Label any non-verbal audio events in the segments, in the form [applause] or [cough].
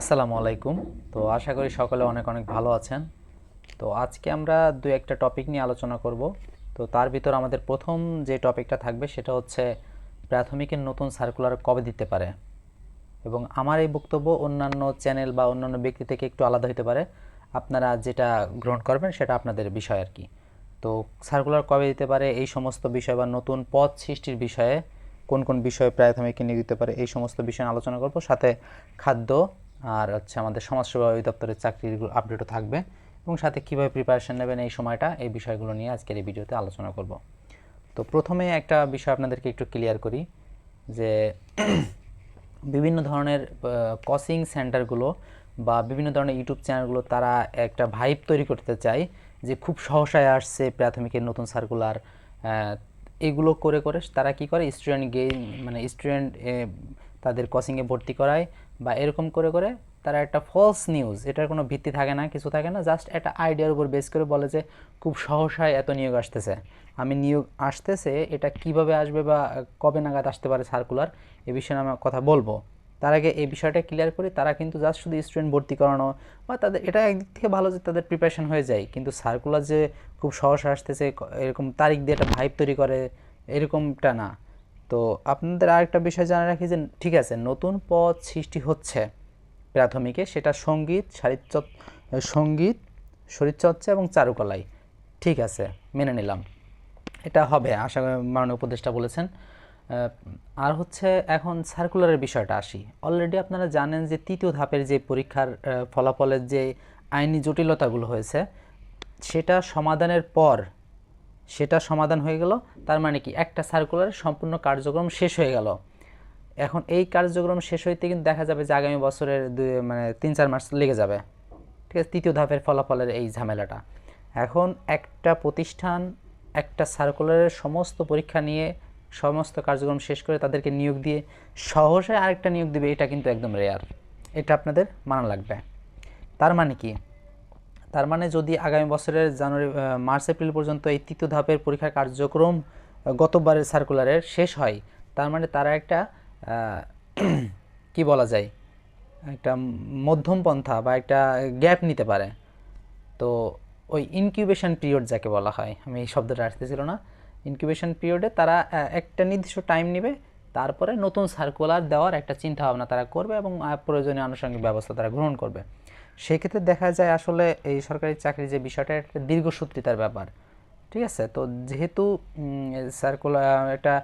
আসসালামু আলাইকুম। তো আশা করি সকলে অনেক অনেক ভালো আছেন। তো আজকে আমরা দু একটা টপিক নিয়ে আলোচনা করব। তো তার ভিতর আমাদের প্রথম যে টপিকটা থাকবে সেটা হচ্ছে প্রাথমিকের নতুন সার্কুলার কবে দিতে পারে? এবং আমার এই বক্তব্য অন্যান্য চ্যানেল বা অন্যান্য ব্যক্তি থেকে একটু আলাদা হতে পারে। আপনারা যেটা গ্রহণ করবেন সেটা আপনাদের বিষয় আর কি। তো সার্কুলার কবে দিতে পারে, এই সমস্ত বিষয় বা নতুন পদ সৃষ্টির বিষয়ে কোন কোন বিষয়ে প্রাথমিক নিয়োগ দিতে পারে, এই সমস্ত বিষয়ে আলোচনা করব। সাথে খাদ্য আর হচ্ছে আমাদের সমাজসেবা অধিদপ্তরের চাকরির আপডেটও থাকবে এবং সাথে কীভাবে প্রিপারেশন নেবেন এই সময়টা, এই বিষয়গুলো নিয়ে আজকের এই ভিডিওতে আলোচনা করব। তো প্রথমে একটা বিষয় আপনাদেরকে একটু ক্লিয়ার করি যে [clears throat] বিভিন্ন ধরনের কোচিং সেন্টারগুলো বা বিভিন্ন ধরনের ইউটিউব চ্যানেলগুলো তারা একটা ভাইব তৈরি করতে চায় যে খুব সহসায় আসছে প্রাথমিকের নতুন সার্কুলার এগুলো করে করে তারা কি করে? স্টুডেন্ট গেইন মানে স্টুডেন্ট তাদের কোচিংয়ে ভর্তি করায় বা এরকম করে করে তারা একটা ফলস নিউজ এটার কোনো ভিত্তি থাকে না, কিছু থাকে না জাস্ট একটা আইডিয়ার উপর বেস করে বলে যে খুব সহসায় এত নিয়োগ আসতেছে। আমি নিয়োগ আসতেছে, এটা কীভাবে আসবে বা কবে নাগাদ আসতে পারে সার্কুলার এ বিষয়ে আমি কথা বলব। তার আগে এই বিষয়টা ক্লিয়ার করি, তারা কিন্তু জাস্ট শুধু স্টুডেন্ট ভর্তি করানো বা তাদের, এটা একদিক থেকে ভালো যে তাদের প্রিপারেশন হয়ে যায়, কিন্তু সার্কুলার যে খুব সহসা আসতেছে এরকম তারিখ দিয়ে একটা ভাইব তৈরি করে, এরকমটা না। তো আপনাদের আরেকটা বিষয় জানা রাখি যে ঠিক আছে, নতুন পদ সৃষ্টি হচ্ছে প্রাথমিকে, সেটা সংগীত শারীরচর্চ সংগীত, শরীরচর্চা এবং চারুকলায় ঠিক আছে, মেনে নিলাম। এটা হবে, আশা মাননীয় উপদেষ্টা বলেছেন। আর হচ্ছে এখন সার্কুলারের বিষয়টা আসি। অলরেডি আপনারা জানেন যে তৃতীয় ধাপের যে পরীক্ষার ফলাফলের যে আইনি জটিলতাগুলো হয়েছে, সেটা সমাধানের পর সেটা সমাধান হয়ে গেল। তার মানে কি? একটা সার্কুলারের সম্পূর্ণ কার্যক্রম শেষ হয়ে গেল। এখন এই কার্যক্রম শেষ হইতে কিন্তু দেখা যাবে যে আগামী বছরের দুই মানে তিন, চার মাস লেগে যাবে। ঠিক আছে? তৃতীয় ধাপের ফলাফলের এই ঝামেলাটা। এখন একটা প্রতিষ্ঠান, একটা সার্কুলারের সমস্ত পরীক্ষা নিয়ে সমস্ত কার্যক্রম শেষ করে তাদেরকে নিয়োগ দিয়ে সহসে আরেকটা নিয়োগ দিবে, এটা কিন্তু একদম রেয়ার এটা আপনাদের মানা লাগবে। তার মানে কি? তার মানে যদি আগামী বছরের জানুয়ারি মার্চ, এপ্রিল পর্যন্ত এই তৃতীয় ধাপের পরীক্ষার কার্যক্রম গতবারের সার্কুলারের শেষ হয়, তার মানে তারা একটা [clears throat] কি বলা যায়, একটা মধ্যম পন্থা বা একটা গ্যাপ নিতে পারে। তো ওই ইনকিউবেশন পিরিয়ড যাকে বলা হয়, আমি এই শব্দটা আসতেছিল না ইনকিউবেশন পিরিয়ডে তারা একটা নির্দিষ্ট টাইম নেবে, তারপরে নতুন সার্কুলার দেওয়ার একটা চিন্তা ভাবনা তারা করবে এবং প্রয়োজনীয় আনুষঙ্গিক ব্যবস্থা তারা গ্রহণ করবে। সেক্ষেত্রে দেখা যায় আসলে এই সরকারি চাকরির যে বিষয়টা একটা দীর্ঘসূত্রিতার ব্যাপার। ঠিক আছে? তো যেহেতু সার্কুলার এটা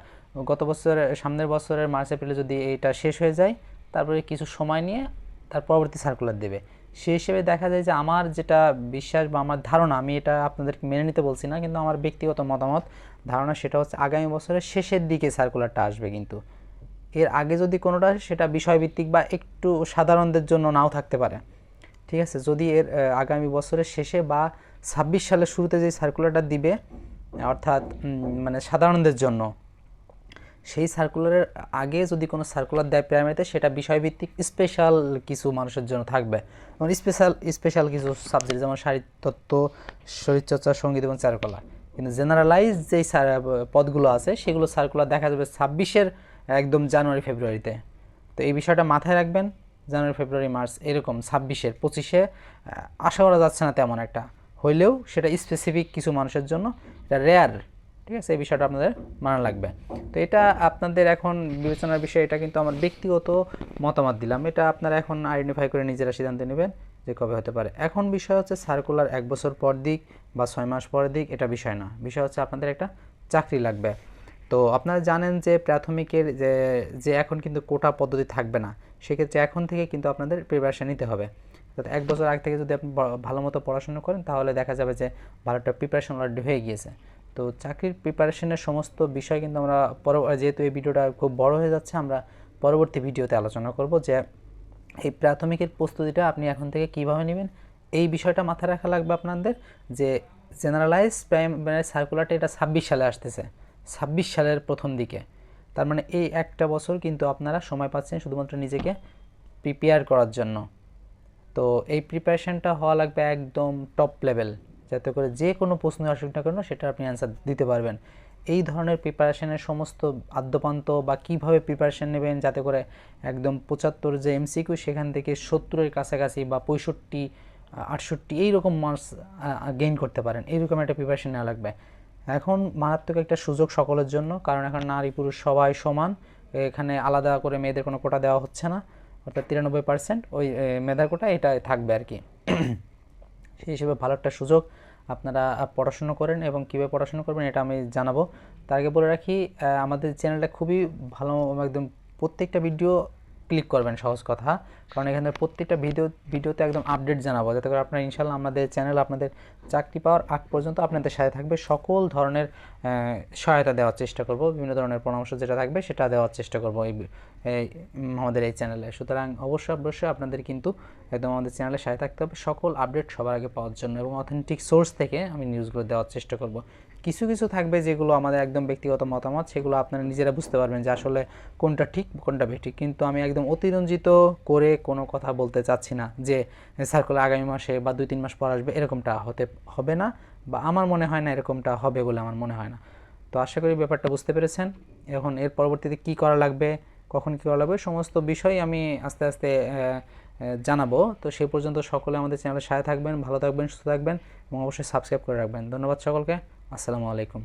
গত বছরের সামনের বছরের মার্চ, এপ্রিলে যদি এটা শেষ হয়ে যায়, তারপরে কিছু সময় নিয়ে তার পরবর্তী সার্কুলার দেবে। সেই হিসেবে দেখা যায় যে আমার যেটা বিশ্বাস বা আমার ধারণা, আমি এটা আপনাদেরকে মেনে নিতে বলছি না, কিন্তু আমার ব্যক্তিগত মতামত, ধারণা সেটা হচ্ছে আগামী বছরের শেষের দিকে সার্কুলারটা আসবে কিন্তু। এর আগে যদি কোনোটা, সেটা বিষয়ভিত্তিক বা একটু সাধারণদের জন্য নাও থাকতে পারে। ঠিক আছে? যদি এর আগামী বছরের শেষে বা ছাব্বিশ সালের শুরুতে যে সার্কুলারটা দিবে, অর্থাৎ মানে সাধারণদের জন্য, সেই সার্কুলারের আগে যদি কোনো সার্কুলার দেয় প্রাইমারিতে সেটা বিষয়ভিত্তিক স্পেশাল কিছু মানুষের জন্য থাকবে। এবং স্পেশাল স্পেশাল কিছু সাবজেক্ট যেমন শারীরতত্ত্ব শরীরচর্চা, সংগীত এবং চারুকলা কিন্তু জেনারেলাইজ যেই পদগুলো আছে, সেগুলো সার্কুলার দেখা যাবে ছাব্বিশের, একদম জানুয়ারি, ফেব্রুয়ারিতে। তো এই বিষয়টা মাথায় রাখবেন। জানুয়ারি, ফেব্রুয়ারি, মার্চ এরকম ছাব্বিশের, পঁচিশে আশা করা যাচ্ছে না তেমন একটা। হইলেও সেটা স্পেসিফিক কিছু মানুষের জন্য এটা রেয়ার ঠিক আছে? এই বিষয়টা আপনাদের মানা লাগবে। তো এটা আপনাদের এখন বিবেচনার বিষয়, এটা কিন্তু আমার ব্যক্তিগত মতামত দিলাম। এটা আপনারা এখন আইডেন্টিফাই করে নিজেরা সিদ্ধান্ত নেবেন যে কবে হতে পারে। এখন বিষয় হচ্ছে সার্কুলার এক বছর পর দিক বা ছয় মাস পর দিক, এটা বিষয় না। বিষয় হচ্ছে আপনাদের একটা চাকরি লাগবে। তো আপনারা জানেন যে প্রাথমিকের যে যে এখন কিন্তু কোটা পদ্ধতি থাকবে না, সেক্ষেত্রে এখন থেকে কিন্তু আপনাদের প্রিপারেশান নিতে হবে। অর্থাৎ এক বছর আগে থেকে যদি আপনি ভালো মতো পড়াশোনা করেন, তাহলে দেখা যাবে যে ভালোটা প্রিপারেশন অলরেডি হয়ে গিয়েছে। তো চাকরির প্রিপারেশনের সমস্ত বিষয় কিন্তু আমরা পর, যেহেতু এই ভিডিওটা খুব বড় হয়ে যাচ্ছে, আমরা পরবর্তী ভিডিওতে আলোচনা করব যে এই প্রাথমিকের প্রস্তুতিটা আপনি এখন থেকে কীভাবে নেবেন, এই বিষয়টা মাথায় রাখা লাগবে আপনাদের যে জেনারেলাইজ প্রাইমারি সার্কুলারটা এটা ছাব্বিশ সালে আসতেছে। ছাব্বিশ সালের প্রথম দিকে। তার মানে এই একটা বছর কিন্তু আপনারা সময় পাচ্ছেন শুধুমাত্র নিজেকে প্রিপেয়ার করার জন্য। তো এই প্রিপারেশনটা হওয়া লাগবে একদম টপ লেভেল যাতে করে যে কোনো প্রশ্ন আসুক না কেন সেটা আপনি অ্যান্সার দিতে পারবেন। এই ধরনের প্রিপারেশনের সমস্ত আদ্যপান্ত বা কীভাবে প্রিপারেশন নেবেন যাতে করে একদম পঁচাত্তর যে এমসিকিউ সেখান থেকে সত্তরের কাছাকাছি বা পঁয়ষট্টি, আটষট্টি, এইরকম মার্কস গেইন করতে পারেন। এইরকম একটা প্রিপারেশন নেওয়া লাগবে। এখন মারাত্মক একটা সুযোগ সকলের জন্য, কারণ এখন নারী পুরুষ সবাই সমান। এখানে আলাদা করে মেয়েদের কোনো কোটা দেওয়া হচ্ছে না, অর্থাৎ তিরানব্বই পার্সেন্ট ওই মেধার কোটা এটা থাকবে আর কি। সেই হিসেবে ভালো একটা সুযোগ আপনারা পড়াশুনো করেন এবং কীভাবে পড়াশুনো করবেন এটা আমি জানাব। তার আগে বলে রাখি আমাদের চ্যানেলটা খুবই ভালো, একদম প্রত্যেকটা ভিডিও ক্লিক করবেন সহজ কথা। কারণ এখানে প্রত্যেকটা ভিডিও ভিডিওতে একদম আপডেট জানাব। যাতে করে আপনারা ইনশাল্লাহ আমাদের চ্যানেল আপনাদের চাকরি পাওয়ার আগ পর্যন্ত আপনাদের সাথে থাকবে। সকল ধরনের সহায়তা দেওয়ার চেষ্টা করব। বিভিন্ন ধরনের পরামর্শ যেটা থাকবে সেটা দেওয়ার চেষ্টা করব এই আমাদের এই চ্যানেলে সুতরাং অবশ্যই অবশ্যই আপনাদের কিন্তু একদম আমাদের চ্যানেলের সাথে থাকতে হবে। সকল আপডেট সবার আগে পাওয়ার জন্য এবং অথেন্টিক সোর্স থেকে আমি নিউজগুলো দেওয়ার চেষ্টা করব। কিছু কিছু থাকবে যেগুলো আমাদের একদম ব্যক্তিগত মতামত, সেগুলো আপনারা নিজেরা বুঝতে পারবেন যে আসলে কোনটা ঠিক, কোনটা বেঠিক। কিন্তু আমি একদম অতিরঞ্জিত করে কোনো কথা বলতে চাচ্ছি না যে সার্কুলার আগামী মাসে বা দুই, তিন মাস পর আসবে, এরকমটা হতে, হবে না বা আমার মনে হয় না এরকমটা হবে বলে আমার মনে হয় না। তো আশা করি ব্যাপারটা বুঝতে পেরেছেন। এখন এর পরবর্তীতে কি করা লাগবে, কখন কী করা লাগবে, সমস্ত বিষয় আমি আস্তে আস্তে জানাব। তো সেই পর্যন্ত সকলে আমাদের চ্যানেলের সাথে থাকবেন, ভালো থাকবেন, সুস্থ থাকবেন এবং অবশ্যই সাবস্ক্রাইব করে রাখবেন। ধন্যবাদ সকলকে। আসসালামু আলাইকুম।